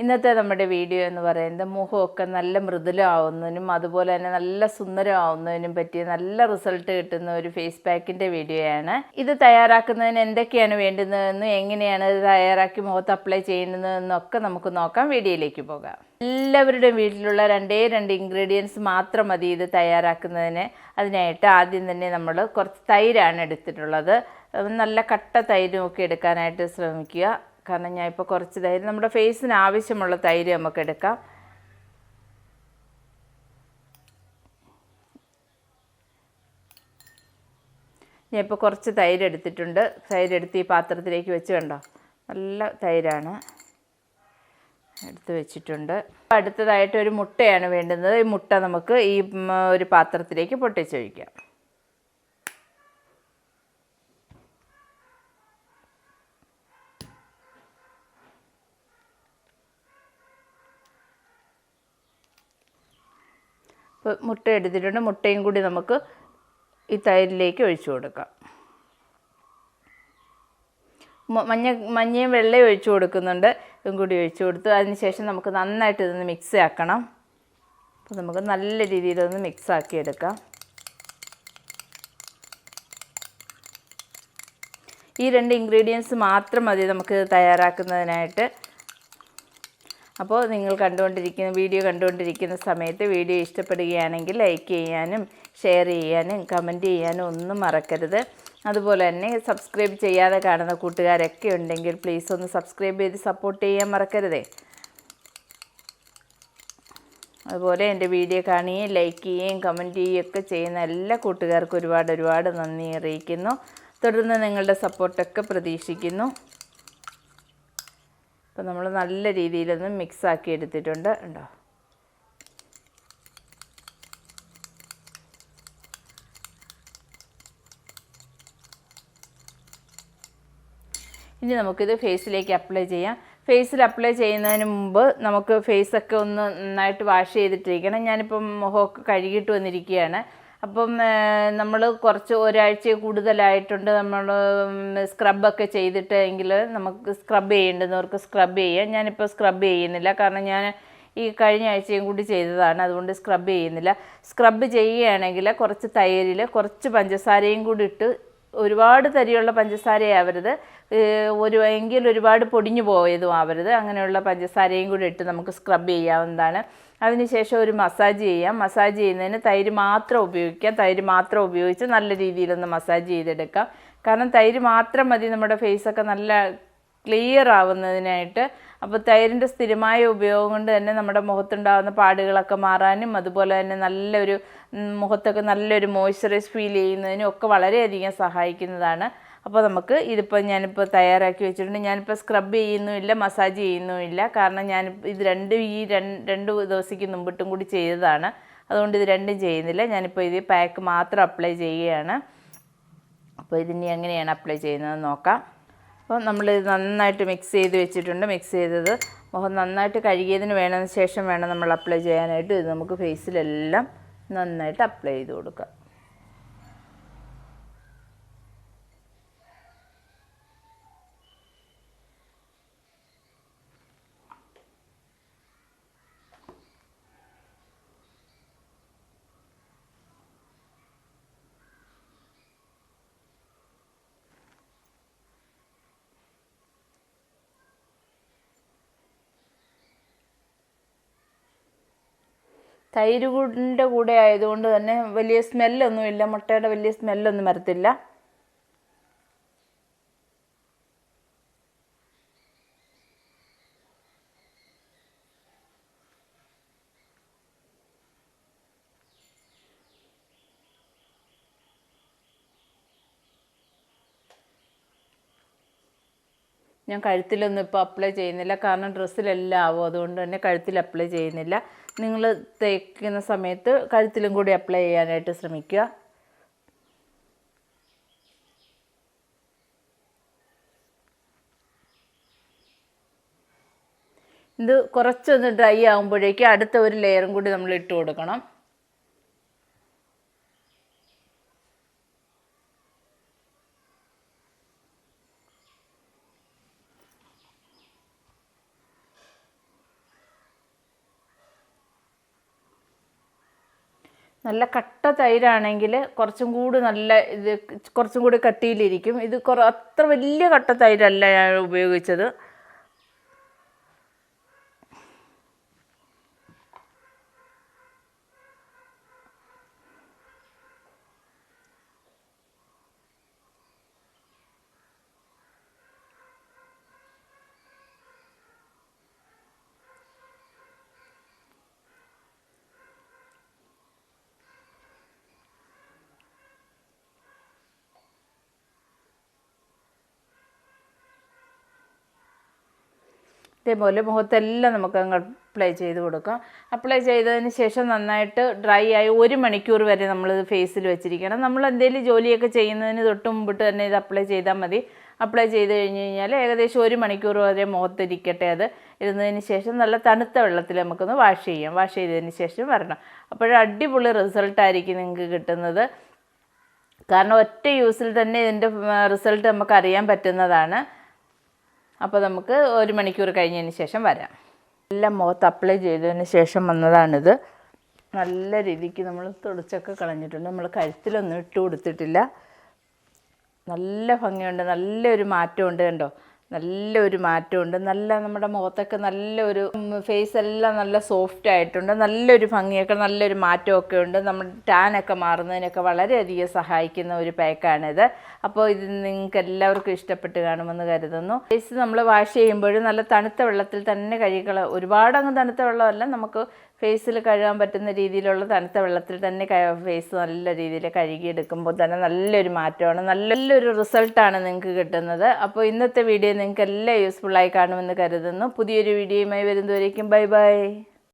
ഇന്നത്തെ നമ്മുടെ വീഡിയോ എന്ന് പറയുന്നത് മുഖമൊക്കെ നല്ല മൃദുലമാവുന്നതിനും അതുപോലെ തന്നെ നല്ല സുന്ദരമാവുന്നതിനും പറ്റിയ നല്ല റിസൾട്ട് കിട്ടുന്ന ഒരു ഫേസ് പാക്കിന്റെ വീഡിയോയാണ്. ഇത് തയ്യാറാക്കുന്നതിന് എന്തൊക്കെയാണ് വേണ്ടുന്നതെന്നും എങ്ങനെയാണ് ഇത് തയ്യാറാക്കി മുഖത്ത് അപ്ലൈ ചെയ്യുന്നതെന്നൊക്കെ നമുക്ക് നോക്കാം. വീഡിയോയിലേക്ക് പോകാം. എല്ലാവരുടെയും വീട്ടിലുള്ള രണ്ടേ രണ്ട് ഇൻഗ്രീഡിയൻസ് മാത്രം മതി ഇത് തയ്യാറാക്കുന്നതിന്. അതിനായിട്ട് ആദ്യം തന്നെ നമ്മൾ കുറച്ച് തൈരാണ് എടുത്തിട്ടുള്ളത്. നല്ല കട്ട തൈരും ഒക്കെ എടുക്കാനായിട്ട് ശ്രമിക്കുക. കാരണം ഞാൻ ഇപ്പോൾ കുറച്ച് തൈര് നമ്മുടെ ഫേസിന് ആവശ്യമുള്ള തൈര് നമുക്ക് എടുക്കാം. ഞാൻ ഇപ്പോൾ കുറച്ച് തൈര് എടുത്തിട്ടുണ്ട്. തൈര് എടുത്ത് ഈ പാത്രത്തിലേക്ക് വെച്ച് കണ്ടോ? നല്ല തൈരാണ്. എടുത്ത് വെച്ചിട്ടുണ്ട്. അടുത്തതായിട്ട് ഒരു മുട്ടയാണ് വേണ്ടുന്നത്. ഈ മുട്ട നമുക്ക് ഈ ഒരു പാത്രത്തിലേക്ക് പൊട്ടിച്ചൊഴിക്കാം. മുട്ട എടുത്തിട്ടുണ്ട്. മുട്ടയും കൂടി നമുക്ക് ഈ തൈരിലേക്ക് ഒഴിച്ചു കൊടുക്കാം. മഞ്ഞ മഞ്ഞയും വെള്ളയും ഒഴിച്ചു കൊടുക്കുന്നുണ്ട്. ഇതും കൂടി ഒഴിച്ചു കൊടുത്തു. അതിനുശേഷം നമുക്ക് നന്നായിട്ട് ഇതൊന്ന് മിക്സ് ആക്കണം. അപ്പോൾ നമുക്ക് നല്ല രീതിയിലൊന്ന് മിക്സ് ആക്കിയെടുക്കാം. ഈ രണ്ട് ഇൻഗ്രീഡിയൻസ് മാത്രം മതി നമുക്ക് തയ്യാറാക്കുന്നതിനായിട്ട്. അപ്പോൾ നിങ്ങൾ കണ്ടുകൊണ്ടിരിക്കുന്ന വീഡിയോ കണ്ടുകൊണ്ടിരിക്കുന്ന സമയത്ത് വീഡിയോ ഇഷ്ടപ്പെടുകയാണെങ്കിൽ ലൈക്ക് ചെയ്യാനും ഷെയർ ചെയ്യാനും കമന്റ് ചെയ്യാനും ഒന്നും മറക്കരുത്. അതുപോലെ തന്നെ സബ്സ്ക്രൈബ് ചെയ്യാതെ കാണുന്ന കൂട്ടുകാരൊക്കെ ഉണ്ടെങ്കിൽ പ്ലീസ് ഒന്ന് സബ്സ്ക്രൈബ് ചെയ്ത് സപ്പോർട്ട് ചെയ്യാൻ മറക്കരുതേ. അതുപോലെ എന്റെ വീഡിയോ കാണുകയും ലൈക്ക് ചെയ്യുകയും കമന്റ് ചെയ്യുകയും ഒക്കെ ചെയ്യുന്ന എല്ലാ കൂട്ടുകാർക്കും ഒരുപാട് ഒരുപാട് നന്ദി അറിയിക്കുന്നു. തുടർന്ന് നിങ്ങളുടെ സപ്പോർട്ടൊക്കെ പ്രതീക്ഷിക്കുന്നു. അപ്പോൾ നമ്മൾ നല്ല രീതിയിലൊന്ന് മിക്സ് ആക്കി എടുത്തിട്ടുണ്ട് ഉണ്ടോ? ഇനി നമുക്കിത് ഫേസിലേക്ക് അപ്ലൈ ചെയ്യാം. ഫേസിൽ അപ്ലൈ ചെയ്യുന്നതിന് മുമ്പ് നമുക്ക് ഫേസൊക്കെ ഒന്ന് നന്നായിട്ട് വാഷ് ചെയ്തിട്ടിരിക്കണം. ഞാനിപ്പം മുഖമൊക്കെ കഴുകിയിട്ട് വന്നിരിക്കുകയാണ്. അപ്പം നമ്മൾ കുറച്ച് ഒരാഴ്ച കൂടുതലായിട്ടുണ്ട്. നമ്മൾ സ്ക്രബൊക്കെ ചെയ്തിട്ട് എങ്കിൽ നമുക്ക് സ്ക്രബ് ചെയ്യേണ്ടുന്നവർക്ക് സ്ക്രബ് ചെയ്യാം. ഞാനിപ്പോൾ സ്ക്രബ് ചെയ്യുന്നില്ല. കാരണം ഞാൻ ഈ കഴിഞ്ഞ ആഴ്ചയും കൂടി ചെയ്തതാണ്. അതുകൊണ്ട് സ്ക്രബ് ചെയ്യുന്നില്ല. സ്ക്രബ് ചെയ്യുകയാണെങ്കിൽ കുറച്ച് തൈരിൽ കുറച്ച് പഞ്ചസാരയും കൂടി ഇട്ട് ഒരുപാട് തരിയുള്ള പഞ്ചസാരയാവരുത്. ഒരു എങ്കിൽ ഒരുപാട് പൊടിഞ്ഞു പോയതും ആവരുത്. അങ്ങനെയുള്ള പഞ്ചസാരയും കൂടി ഇട്ട് നമുക്ക് സ്ക്രബ് ചെയ്യാവുന്നതാണ്. അതിനുശേഷം ഒരു മസാജ് ചെയ്യാം. മസാജ് ചെയ്യുന്നതിന് തൈര് മാത്രം ഉപയോഗിക്കാം തൈര് മാത്രം ഉപയോഗിച്ച് നല്ല രീതിയിലൊന്ന് മസാജ് ചെയ്തെടുക്കാം. കാരണം തൈര് മാത്രം മതി. നമ്മുടെ ഫേസൊക്കെ നല്ല ക്ലിയർ ആവുന്നതിനായിട്ട്. അപ്പോൾ തൈരിന്റെ സ്ഥിരമായ ഉപയോഗം കൊണ്ട് തന്നെ നമ്മുടെ മുഖത്തുണ്ടാകുന്ന പാടുകളൊക്കെ മാറാനും അതുപോലെ തന്നെ നല്ലൊരു മുഖത്തൊക്കെ നല്ലൊരു മോയ്സ്ചറൈസ് ഫീൽ ചെയ്യുന്നതിനും ഒക്കെ വളരെയധികം സഹായിക്കുന്നതാണ്. അപ്പോൾ നമുക്ക് ഇതിപ്പോൾ ഞാനിപ്പോൾ തയ്യാറാക്കി വെച്ചിട്ടുണ്ട്. ഞാനിപ്പോൾ സ്ക്രബ് ചെയ്യുന്നുമില്ല മസാജ് ചെയ്യുന്നുമില്ല. കാരണം ഞാൻ ഇത് രണ്ടും ഈ രണ്ട് ദിവസത്തേക്ക് മുമ്പിട്ടും കൂടി ചെയ്തതാണ്. അതുകൊണ്ട് ഇത് രണ്ടും ചെയ്യുന്നില്ല. ഞാനിപ്പോൾ ഇത് പാക്ക് മാത്രം അപ്ലൈ ചെയ്യുകയാണ്. അപ്പോൾ ഇതിനി എങ്ങനെയാണ് അപ്ലൈ ചെയ്യുന്നത് നോക്കാം. അപ്പോൾ നമ്മൾ ഇത് നന്നായിട്ട് മിക്സ് ചെയ്ത് വെച്ചിട്ടുണ്ട്. മിക്സ് ചെയ്തത് മുഖം നന്നായിട്ട് കഴുകിയതിന് വേണം ശേഷം വേണം നമ്മൾ അപ്ലൈ ചെയ്യാനായിട്ട്. ഇത് നമുക്ക് ഫേസിലെല്ലാം നന്നായിട്ട് അപ്ലൈ ചെയ്ത് കൊടുക്കാം. തൈര് കൂടിന്റെ കൂടെ ആയതുകൊണ്ട് തന്നെ വലിയ സ്മെല്ലൊന്നും ഇല്ല മുട്ടയുടെ വലിയ സ്മെല്ലൊന്നും വരത്തില്ല. ഞാൻ കഴുത്തിലൊന്നും ഇപ്പോൾ അപ്ലൈ ചെയ്യുന്നില്ല. കാരണം ഡ്രസ്സിലെല്ലാം ആവും. അതുകൊണ്ട് തന്നെ കഴുത്തിൽ അപ്ലൈ ചെയ്യുന്നില്ല. നിങ്ങൾ തേക്കുന്ന സമയത്ത് കഴുത്തിലും കൂടി അപ്ലൈ ചെയ്യാനായിട്ട് ശ്രമിക്കുക. ഇത് കുറച്ചൊന്ന് ഡ്രൈ ആകുമ്പോഴേക്കും അടുത്ത ഒരു ലെയറും കൂടി നമ്മൾ ഇട്ട് കൊടുക്കണം. നല്ല കട്ട തൈരാണെങ്കിൽ കുറച്ചും കൂടി നല്ല ഇത് കുറച്ചും കൂടി കട്ടിയിലിരിക്കും. ഇത് കുറ അത്ര വലിയ കട്ട തൈരല്ല ഞാൻ ഉപയോഗിച്ചത്. ഇതേപോലെ മുഖത്തെല്ലാം നമുക്ക് അങ്ങ് അപ്ലൈ ചെയ്ത് കൊടുക്കാം. അപ്ലൈ ചെയ്തതിന് ശേഷം നന്നായിട്ട് ഡ്രൈ ആയി ഒരു മണിക്കൂർ വരെ നമ്മൾ ഫേസിൽ വെച്ചിരിക്കണം. നമ്മൾ എന്തെങ്കിലും ജോലിയൊക്കെ ചെയ്യുന്നതിന് തൊട്ട് മുമ്പിട്ട് തന്നെ ഇത് അപ്ലൈ ചെയ്താൽ മതി. അപ്ലൈ ചെയ്ത് കഴിഞ്ഞ് കഴിഞ്ഞാൽ ഏകദേശം ഒരു മണിക്കൂർ വരെ മുഖത്തിരിക്കട്ടെ അത്. ഇരുന്നതിന് ശേഷം നല്ല തണുത്ത വെള്ളത്തിൽ നമുക്കൊന്ന് വാഷ് ചെയ്യാം. വാഷ് ചെയ്തതിന് ശേഷം വരണം. അപ്പോഴും അടിപൊളി റിസൾട്ടായിരിക്കും നിങ്ങൾക്ക് കിട്ടുന്നത്. കാരണം ഒറ്റ യൂസിൽ തന്നെ ഇതിന്റെ റിസൾട്ട് നമുക്ക് അറിയാൻ പറ്റുന്നതാണ്. അപ്പോൾ നമുക്ക് ഒരു മണിക്കൂർ കഴിഞ്ഞതിന് ശേഷം വരാം. എല്ലാം മുഖത്ത് അപ്ലൈ ചെയ്തതിന് ശേഷം വന്നതാണിത്. നല്ല രീതിക്ക് നമ്മൾ തുടച്ചൊക്കെ കളഞ്ഞിട്ടുണ്ട്. നമ്മൾ കഴുത്തിലൊന്നും ഇട്ട് കൊടുത്തിട്ടില്ല. നല്ല ഭംഗിയുണ്ട്. നല്ലൊരു മാറ്റമുണ്ട് കണ്ടോ? നല്ലൊരു മാറ്റമുണ്ട്. നല്ല നമ്മുടെ മുഖത്തൊക്കെ നല്ലൊരു ഫേസ് എല്ലാം നല്ല സോഫ്റ്റ് ആയിട്ടുണ്ട്. നല്ലൊരു ഭംഗിയൊക്കെ നല്ലൊരു മാറ്റമൊക്കെ ഉണ്ട്. നമ്മൾ ടാനൊക്കെ മാറുന്നതിനൊക്കെ വളരെയധികം സഹായിക്കുന്ന ഒരു പാക്കാണിത് അപ്പോൾ ഇത് നിങ്ങൾക്ക് എല്ലാവർക്കും ഇഷ്ടപ്പെട്ട് കാണുമെന്ന് കരുതുന്നു. ഫേസ് നമ്മൾ വാഷ് ചെയ്യുമ്പോഴും നല്ല തണുത്ത വെള്ളത്തിൽ തന്നെ കഴുകള ഒരുപാട് അങ്ങ് തണുത്ത വെള്ളമല്ല നമുക്ക് ഫേസിൽ കഴുകാൻ പറ്റുന്ന രീതിയിലുള്ള തണുത്ത വെള്ളത്തിൽ തന്നെ ഫേസ് നല്ല രീതിയിൽ കഴുകിയെടുക്കുമ്പോൾ തന്നെ നല്ലൊരു മാറ്റമാണ്. നല്ലൊരു റിസൾട്ടാണ് നിങ്ങൾക്ക് കിട്ടുന്നത്. അപ്പോൾ ഇന്നത്തെ വീഡിയോ നിങ്ങൾക്ക് എല്ലാം യൂസ്ഫുള്ളായി കാണുമെന്ന് കരുതുന്നു. പുതിയൊരു വീഡിയോയുമായി വരുന്നവരേക്കും ബൈ ബൈ